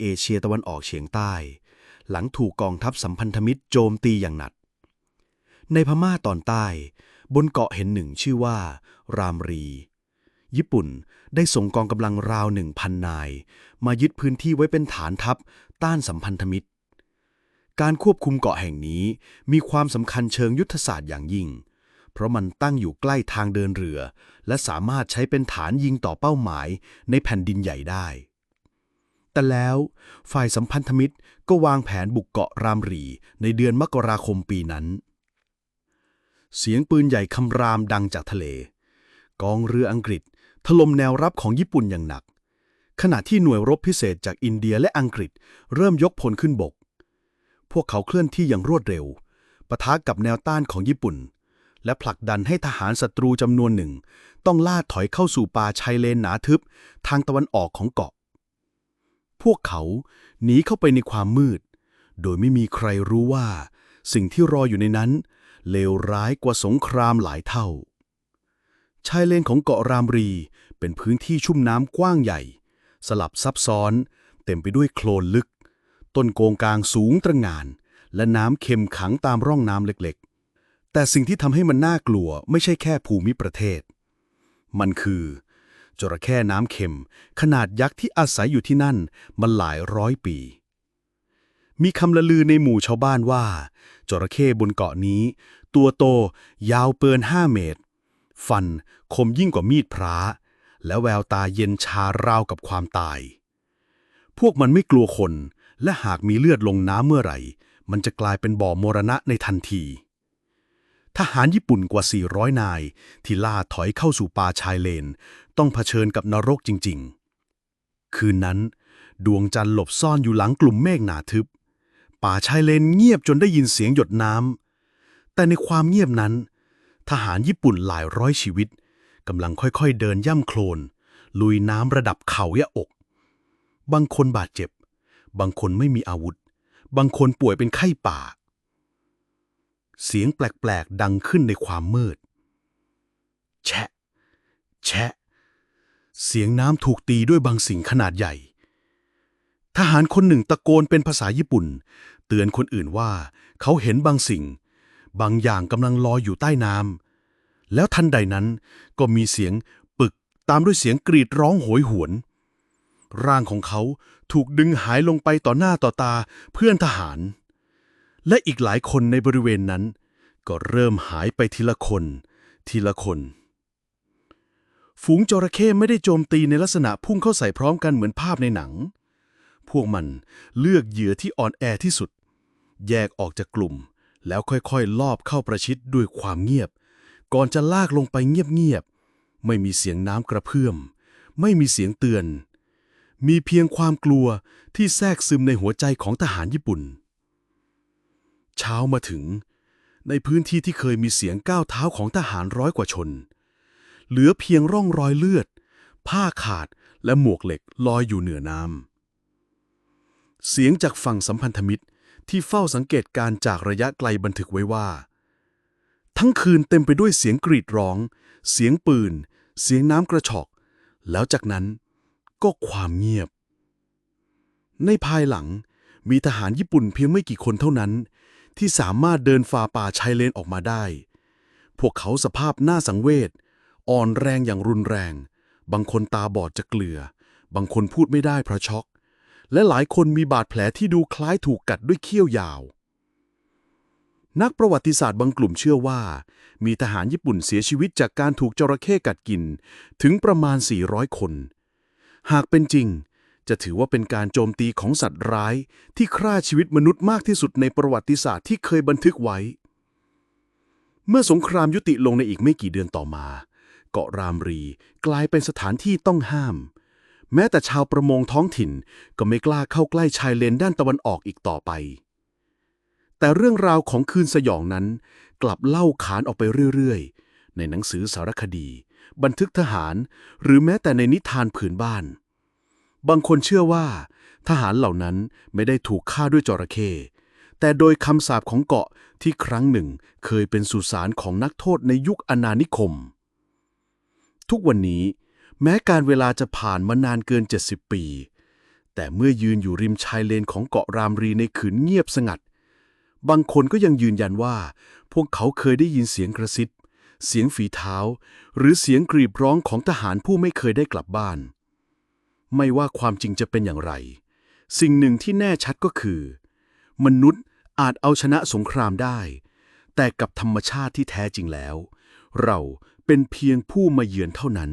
เอเชียตะวันออกเฉียงใต้ หลังถูกกองทัพสัมพันธมิตรโจมตีอย่างหนัก ในพม่าตอนใต้ บนเกาะแห่งหนึ่งชื่อว่า รามรี ญี่ปุ่นได้ส่งกองกำลังราวหนึ่งพันนาย มายึดพื้นที่ไว้เป็นฐานทัพต้านสัมพันธมิตร การควบคุมเกาะแห่งนี้มีความสำคัญเชิงยุทธศาสตร์อย่างยิ่งเพราะมันตั้งอยู่ใกล้ทางเดินเรือ และสามารถใช้เป็นฐานยิงต่อเป้าหมายในแผ่นดินใหญ่ได้ แต่แล้วฝ่ายสัมพันธมิตรก็วางแผนบุกเกาะรามรีในเดือนมกราคมปีนั้น เสียงปืนใหญ่คำรามดังจากทะเล กองเรืออังกฤษถล่มแนวรับของญี่ปุ่นอย่างหนัก ขณะที่หน่วยรบพิเศษจากอินเดียและอังกฤษเริ่มยกพลขึ้นบก พวกเขาเคลื่อนที่อย่างรวดเร็วปะทะกับแนวต้านของญี่ปุ่น และผลักดันให้ทหารศัตรูจำนวนหนึ่ง ต้องล่าถอยเข้าสู่ป่าชายเลนหนาทึบทางตะวันออกของเกาะ พวกเขาหนีเข้าไปในความมืด โดยไม่มีใครรู้ว่า สิ่งที่รออยู่ในนั้น เลวร้ายกว่าสงครามหลายเท่า ชายเลนของเกาะรามรีเป็นพื้นที่ชุ่มน้ำกว้างใหญ่ สลับซับซ้อน เต็มไปด้วยโคลนลึก ต้นโกงกลางสูงตระหง่าน และน้ำเค็มขังตามร่องน้ำเล็กๆ แต่สิ่งที่ทำให้มันน่ากลัวไม่ใช่แค่ภูมิประเทศ มันคือ จระเข้น้ำเค็ม ขนาดยักษ์ที่อาศัยอยู่ที่นั่นมาหลายร้อยปี มีคำละลือในหมู่ชาวบ้านว่า จระเข้บนเกาะนี้ ตัวโต ยาวเปินห้าเมตร ฟันคมยิ่งกว่ามีดพระและแววตาเย็นชาราวกับความตาย พวกมันไม่กลัวคน และหากมีเลือดลงน้ำเมื่อไหร่ มันจะกลายเป็นบ่อมรณะในทันที ทหารญี่ปุ่นกว่า 400 นาย ที่ล่าถอยเข้าสู่ป่าชายเลน ต้องเผชิญกับนรกจริง ๆ คืนนั้น ดวงจันทร์หลบซ่อนอยู่หลังกลุ่มเมฆหนาทึบ ป่าชายเลนเงียบจนได้ยินเสียงหยดน้ำแต่ในความเงียบนั้น ทหารญี่ปุ่นหลายร้อยชีวิตกำลังค่อยๆ เดินย่ำโคลน ลุยน้ำระดับเข่ายะอก บางคนบาดเจ็บ บางคนไม่มีอาวุธ บางคนป่วยเป็นไข้ป่า เสียงแปลกๆ ดังขึ้นในความมืด แชะ แชะ เสียงน้ำถูกตีด้วยบางสิ่งขนาดใหญ่ ทหารคนหนึ่งตะโกนเป็นภาษาญี่ปุ่น เตือนคนอื่นว่า เขาเห็นบางสิ่ง บางอย่างกำลังลอยอยู่ใต้น้ำแล้วทันใดนั้นก็มีเสียงปึกตามด้วยเสียงกรีดร้องโหยหวน ร่างของเขาถูกดึงหายลงไปต่อหน้าต่อตาเพื่อนทหาร และอีกหลายคนในบริเวณนั้น ก็เริ่มหายไปทีละคน ทีละคน ฝูงจระเข้ไม่ได้โจมตีในลักษณะพุ่งเข้าใส่พร้อมกันเหมือนภาพในหนัง พวกมันเลือกเหยื่อที่อ่อนแอที่สุด แยกออกจากกลุ่ม แล้วค่อยๆ ลอบเข้าประชิดด้วยความเงียบ ก่อนจะลากลงไปเงียบๆ ไม่มีเสียงน้ำกระเพื่อม ไม่มีเสียงเตือน มีเพียงความกลัวที่แทรกซึมในหัวใจของทหารญี่ปุ่น เช้ามาถึง ในพื้นที่ที่เคยมีเสียงก้าวเท้าของทหารร้อยกว่าชน เหลือเพียงร่องรอยเลือด ผ้าขาดและหมวกเหล็กลอยอยู่เหนือน้ำ เสียงจากฝั่งสัมพันธมิตรที่เฝ้าสังเกตการจากระยะไกลบันทึกไว้ว่า ทั้งคืนเต็มไปด้วยเสียงกรีดร้อง เสียงปืน เสียงน้ำกระชอก แล้วจากนั้นก็ความเงียบ ในภายหลังมีทหารญี่ปุ่นเพียงไม่กี่คนเท่านั้น ที่สามารถเดินฝ่าป่าชายเลนออกมาได้ พวกเขาสภาพหน่าสังเวช อ่อนแรงอย่างรุนแรง บางคนตาบอดจะเกลือ บางคนพูดไม่ได้เพราะช็อก และหลายคนมีบาดแผลที่ดูคล้ายถูกกัดด้วยเขี้ยวยาว นักประวัติศาสตร์บางกลุ่มเชื่อว่า มีทหารญี่ปุ่นเสียชีวิตจากการถูกจระเข้กัดกินถึงประมาณ 400 คน หากเป็นจริง จะถือว่าเป็นการโจมตีของสัตว์ร้าย ที่ฆ่าชีวิตมนุษย์มากที่สุดในประวัติศาสตร์ที่เคยบันทึกไว้ เมื่อสงครามยุติลงในอีกไม่กี่เดือนต่อมา เกาะรามรีกลายเป็นสถานที่ต้องห้าม แม้แต่ชาวประมงท้องถิ่นก็ไม่กล้าเข้าใกล้ชายเลนด้านตะวันออกอีกต่อไป แต่เรื่องราวของคืนสยองนั้น กลับเล่าขานออกไปเรื่อยๆ ในหนังสือสารคดี บันทึกทหาร หรือแม้แต่ในนิทานผืนบ้าน บางคนเชื่อว่า ทหารเหล่านั้นไม่ได้ถูกฆ่าด้วยจระเข้แต่โดยคำสาปของเกาะที่ครั้งหนึ่งเคยเป็นสุสานของนักโทษในยุคอาณานิคม ทุกวันนี้ แม้การเวลาจะผ่านมานานเกิน 70 ปี แต่เมื่อยืนอยู่ริมชายเลนของเกาะรามรีในขืนเงียบสงัด บางคนก็ยังยืนยันว่า พวกเขาเคยได้ยินเสียงกระซิบเสียงฝีเท้า หรือเสียงกรีบร้องของทหารผู้ไม่เคยได้กลับบ้าน ไม่ว่าความจริงจะเป็นอย่างไร สิ่งหนึ่งที่แน่ชัดก็คือ มนุษย์อาจเอาชนะสงครามได้ แต่กับธรรมชาติที่แท้จริงแล้ว เราเป็นเพียงผู้มาเยือนเท่านั้น